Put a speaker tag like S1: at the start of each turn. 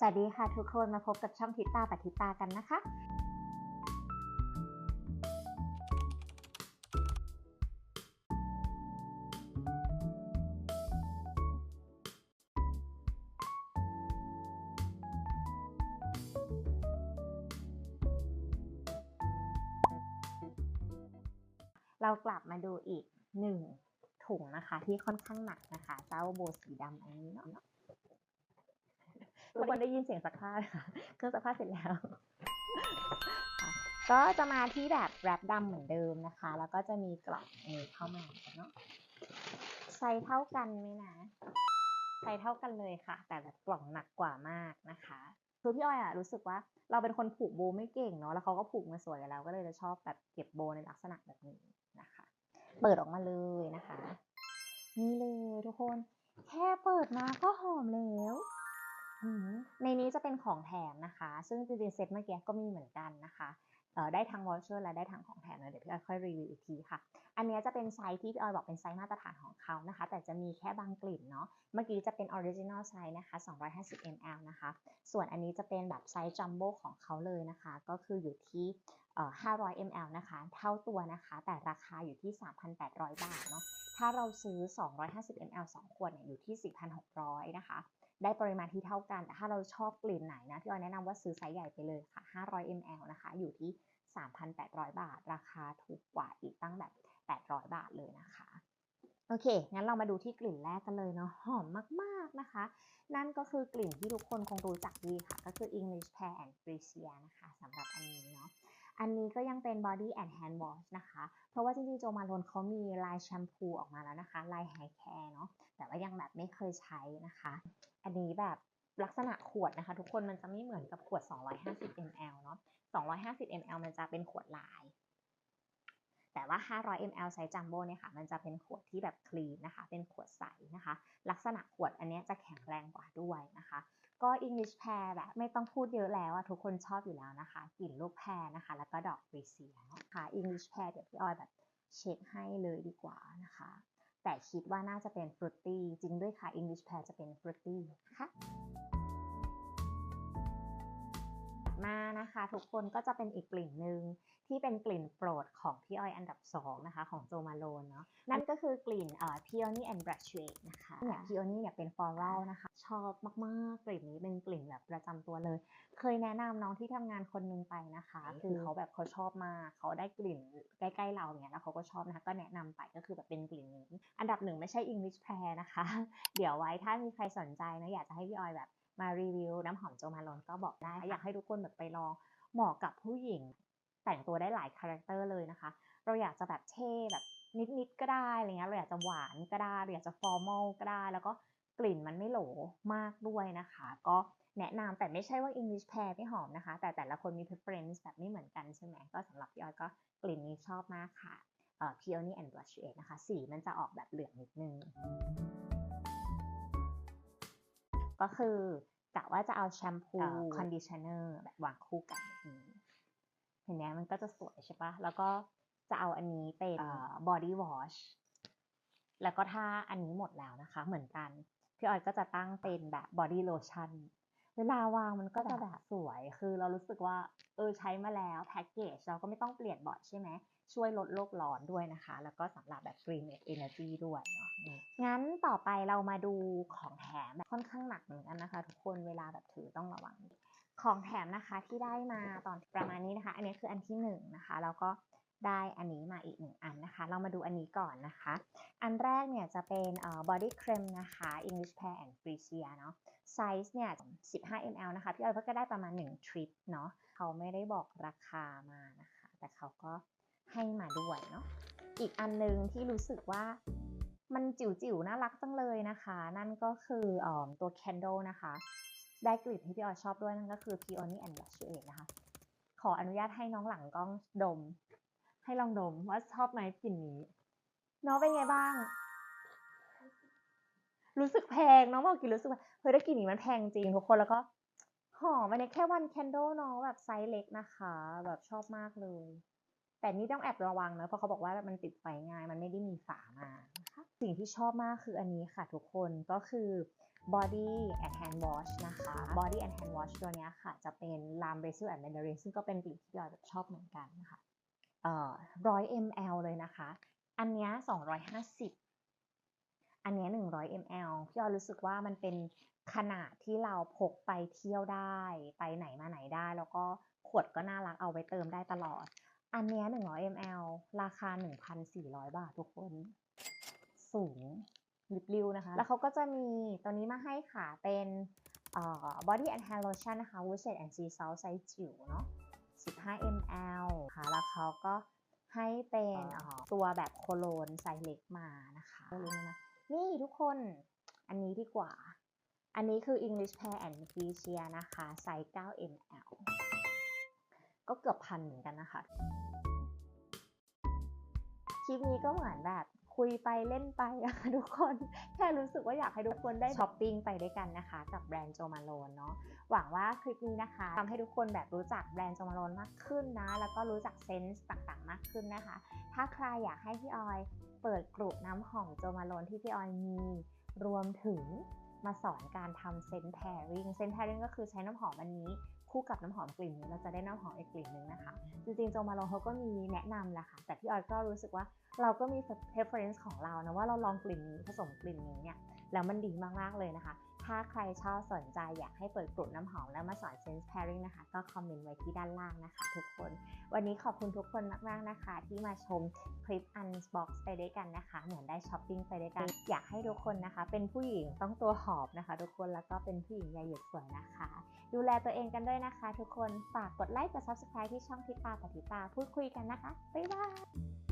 S1: สวัสดีค่ะทุกคนมาพบกับช่องทิตาปฏิตากันนะคะ เรากลับมาดูอีกหนึ่งถุงนะคะ ที่ค่อนข้างหนักนะคะ เจ้าโบสีดำอันนี้เนาะ ทุกคนได้ยินเสียงซักผ้าไหมคะเครื่องซักผ้าเสร็จแล้วค่ะก็จะมาที่แบบแรปดำเหมือนเดิมนะคะ แล้วก็จะมีกล่องนี้เข้ามาเนาะไซส์เท่ากันไหมนะไซส์เท่ากันเลยค่ะ แต่แบบกล่องหนักกว่ามากนะคะคือพี่อ้อยอะรู้สึกว่าเราเป็นคนผูกโบไม่เก่งเนาะแล้วเขาก็ผูกมาสวยกันแล้วก็เลยจะชอบแบบเก็บโบในลักษณะแบบนี้นะคะ เปิดออกมาเลยนะคะ นี่เลยทุกคน แค่เปิดมาก็หอมแล้วหืม ในนี้จะเป็นของแถมนะคะ ซึ่งจริงๆเซตเมื่อกี้ก็มีเหมือนกันนะคะเออได้ทั้งวอชเชอร์และได้ทั้งของแถมเลยเดี๋ยวพี่ออยค่อยรีวิวอีกทีค่ะ อันนี้จะเป็นไซส์ที่พี่ออยบอกเป็นไซส์มาตรฐานของเขานะคะ แต่จะมีแค่บางกลิ่นเนาะ เมื่อกี้จะเป็นออริจินอลไซส์นะคะ 250 ml นะคะ ส่วนอันนี้จะเป็นแบบไซส์จัมโบ้ของเขาเลยนะคะ ก็คืออยู่ที่เอ่อ500 ml นะคะ เท่าตัวนะคะ แต่ราคาอยู่ที่ 3,800 บาทเนาะ ถ้าเราซื้อ 250 ml 2 ขวดเนี่ยอยู่ที่ 4,600 นะคะ ได้ปริมาณที่เท่ากันแต่ถ้าเราชอบกลิ่นไหนนะพี่ออยแนะนำว่าซื้อไซส์ใหญ่ไปเลยค่ะ 500 ml นะคะอยู่ที่ 3,800 บาท ราคาถูกกว่าอีกตั้งแบบ 800 บาทเลยนะคะโอเค งั้นเรามาดูที่กลิ่นแรกกันเลยเนาะ หอมมากๆนะคะ นั่นก็คือกลิ่นที่ทุกคนคงรู้จักดีค่ะ ก็คือ English Pear and Freesia นะคะสำหรับอันนี้เนาะ อันนี้ก็ยังเป็น body and hand wash นะคะ เพราะว่าจริงๆ โจมาโลนเขามีลายแชมพูออกมาแล้วนะคะ ลาย hair care เนาะ แต่ว่ายังแบบไม่เคยใช้นะคะ อันนี้แบบลักษณะขวดนะคะ ทุกคนมันจะไม่เหมือนกับขวด 250 ml เนาะ 250 ml มันจะเป็นขวดลาย แต่ว่า 500 ml ไซส์จัมโบ้เนี่ยค่ะ มันจะเป็นขวดที่แบบคลีนนะคะ เป็นขวดใส English Pear แบบไม่ต้องพูดเยอะแล้วอะทุกคนชอบอยู่แล้วนะคะกลิ่นลูกแพรนะคะ แล้วก็ดอกฟรีเซียนะคะ English Pear เดี๋ยวพี่ออยแบบเช็คให้เลยดีกว่านะคะ แต่คิดว่าน่าจะเป็นฟรุตตี้จริงด้วยค่ะ English Pear จะเป็นฟรุตตี้นะคะ มานะคะ ทุกคนก็จะเป็นอีกกลิ่นหนึ่งที่เป็นกลิ่นโปรดของพี่อ้อยอันดับ 2 นะคะ ของโจมาโลนเนาะนั่นก็คือกลิ่นเอ่อ Peony and Brushweight นะคะเนี่ย Peony เนี่ยเป็น floral นะคะ ชอบมากๆกลิ่นนี้เป็นกลิ่นแบบประจำตัวเลย เคยแนะนำน้องที่ทำงานคนนึงไปนะคะ คือเขาแบบเขาชอบมากเขาได้กลิ่นใกล้ๆเราเนี่ยแล้วเขาก็ชอบนะคะก็แนะนำไปก็คือแบบเป็นกลิ่นนี้ อันดับหนึ่งไม่ใช่ English Pear นะคะ เดี๋ยวไว้ถ้ามีใครสนใจนะอยากจะให้พี่ออยแบบ มารีวิวน้ำหอมโจมาโลนก็บอกได้ค่ะอยากให้ทุกคนแบบไปลองเหมาะกับผู้หญิง แต่งตัวได้หลายคาแรคเตอร์เลยนะคะ เราอยากจะแบบเท่แบบนิดๆก็ได้อะไรเงี้ยเราอยากจะหวานก็ได้เราอยากจะฟอร์มอลก็ได้ แล้วก็กลิ่นมันไม่โหลมากด้วยนะคะ ก็แนะนำแต่ไม่ใช่ว่า English Pear ไม่หอมนะคะ แต่แต่ละคนมี preference แบบไม่เหมือนกันใช่ไหมก็สำหรับพี่ออยก็กลิ่นนี้ชอบมากค่ะเอ่อ Peony and Blush นะคะ สีมันจะออกแบบเหลืองนิดนึง ก็คือกะว่าจะเอาแชมพูคอนดิชเนอร์แบบวางคู่กันแบบนี้เห็นไหมมันก็จะสวยใช่ปะแล้วก็จะเอาอันนี้เป็นบอดี้วอชแล้วก็ถ้าอันนี้หมดแล้วนะคะ เหมือนกันพี่ออยก็จะตั้งเป็นแบบบอดี้โลชั่นเวลาวางมันก็จะแบบสวย คือเรารู้สึกว่า เออใช้มาแล้วแพ็กเกจเราก็ไม่ต้องเปลี่ยนบ่อยใช่ไหม ช่วยลดโลกร้อนด้วยนะคะ แล้วก็สำหรับแบบ Green Energy ด้วยเนาะงั้นต่อไปเรามาดูของแถมแบบค่อนข้างหนักเหมือนกันนะคะ ทุกคนเวลาแบบถือต้องระวัง ของแถมนะคะที่ได้มาตอนประมาณนี้นะคะ อันนี้คืออันที่หนึ่งนะคะแล้วก็ได้อันนี้มาอีกหนึ่งอันนะคะ เรามาดูอันนี้ก่อนนะคะ อันแรกเนี่ยจะเป็นเอ่อ body cream นะคะ English Pear and Freesia เนาะไซส์เนี่ย 15 ml นะคะ พี่ออยก็ได้ประมาณ 1 ทริปเนาะ เขาไม่ได้บอกราคามานะคะ แต่เขาก็ ให้มาด้วยเนาะอีกอันนึงที่รู้สึกว่ามันจิ๋วๆน่ารักจังเลยนะคะ นั่นก็คือออตัว candle นะคะ ได้กลิ่นที่พี่ออชอบด้วยนั่นก็คือ Peony and Blush เองนะคะ ขออนุญาตให้น้องหลังกล้องดม ให้ลองดมว่าชอบไหมกลิ่นนี้ น้องเป็นไงบ้าง รู้สึกแพงน้องบอกกินรู้สึกว่าเฮ้ยได้กลิ่นนี้มันแพงจริงทุกคนแล้วก็หอมอันนี้แค่วันแคนโดเนาะแบบไซส์เล็กนะคะ แบบชอบมากเลย แต่นี่ต้องแอบระวังนะเพราะเขาบอกว่ามันติดไฟง่าย มันไม่ได้มีฝามานะคะสิ่งที่ชอบมากคืออันนี้ค่ะทุกคนก็คือ body and hand wash นะคะ body and hand wash ตัวนี้ค่ะ จะเป็น lam basil and mandarin ซึ่งก็เป็นกลิ่นที่พี่ออยชอบเหมือนกันนะคะเอ่อ100 ml เลยนะคะ อันนี้ย250 อันนี้ 100 ml พี่ออยรู้สึกว่ามันเป็นขนาดที่เราพกไปเที่ยวได้ ไปไหนมาไหนได้ แล้วก็ขวดก็น่ารักเอาไว้เติมได้ตลอด อันเนี้ย100 ml ราคา1,400บาททุกคน สูงริบริวนะคะ แล้วเขาก็จะมีตัวนี้มาให้ค่ะ เป็นเอ่อ body and hair lotion นะคะ w o o d s e t and sea salt ไซส์จิ๋วเนาะ15 ml ค่ะ แล้วเขาก็ให้เป็นเอ่อตัวแบบโคโลนไซส์เล็กมานะคะรู้ไหมนะนี่ทุกคน อันนี้ดีกว่า อันนี้คือ English Pear and f r e s i a นะคะ ไซส์9 ml ก็เกือบพันเหมือนกันนะคะ คลิปนี้ก็เหมือนแบบคุยไปเล่นไปอะค่ะทุกคน แค่รู้สึกว่าอยากให้ทุกคนได้ช้อปปิ้งไปด้วยกันนะคะ กับแบรนด์โจมาโลนเนาะหวังว่าคลิปนี้นะคะทำให้ทุกคนแบบรู้จักแบรนด์โจมาโลนมากขึ้นนะ แล้วก็รู้จักเซนส์ต่างๆ มากขึ้นนะคะ ถ้าใครอยากให้พี่ออยเปิดกลุ่มน้ำหอมโจมาโลนที่พี่ออยมีรวมถึงมาสอนการทำเซนต์แพริงเซนต์แพริงก็คือใช้น้ำหอมอันนี้ คู่กับน้ำหอมกลิ่นนี้เราจะได้น้ำหอมอีกกลิ่นหนึ่งนะคะ จริงๆโจมาลองเขาก็มีแนะนำแหละค่ะ แต่พี่ออยก็รู้สึกว่าเราก็มี preference ของเรานะว่าเราลองกลิ่นนี้ผสมกลิ่นนี้เนี่ยแล้วมันดีมากๆเลยนะคะ ถ้าใครชอบสนใจอยากให้เปิดกลุ่มน้ำหอมแล้วมาสอน sense pairing นะคะ ก็คอมเมนต์ไว้ที่ด้านล่างนะคะ ทุกคน วันนี้ขอบคุณทุกคนมากๆนะคะ ที่มาชมคลิป unbox ไปด้วยกันนะคะ เหมือนได้ช้อปปิ้งไปด้วยกัน อยากให้ทุกคนนะคะ เป็นผู้หญิงต้องตัวหอบนะคะ ทุกคนแล้วก็เป็นผู้หญิงใยหยุดสวยนะคะ ดูแลตัวเองกันด้วยนะคะ ทุกคนฝากกดไลค์กด subscribe ที่ช่องทิตาปฏิตาพูดคุยกันนะคะบ๊ายบาย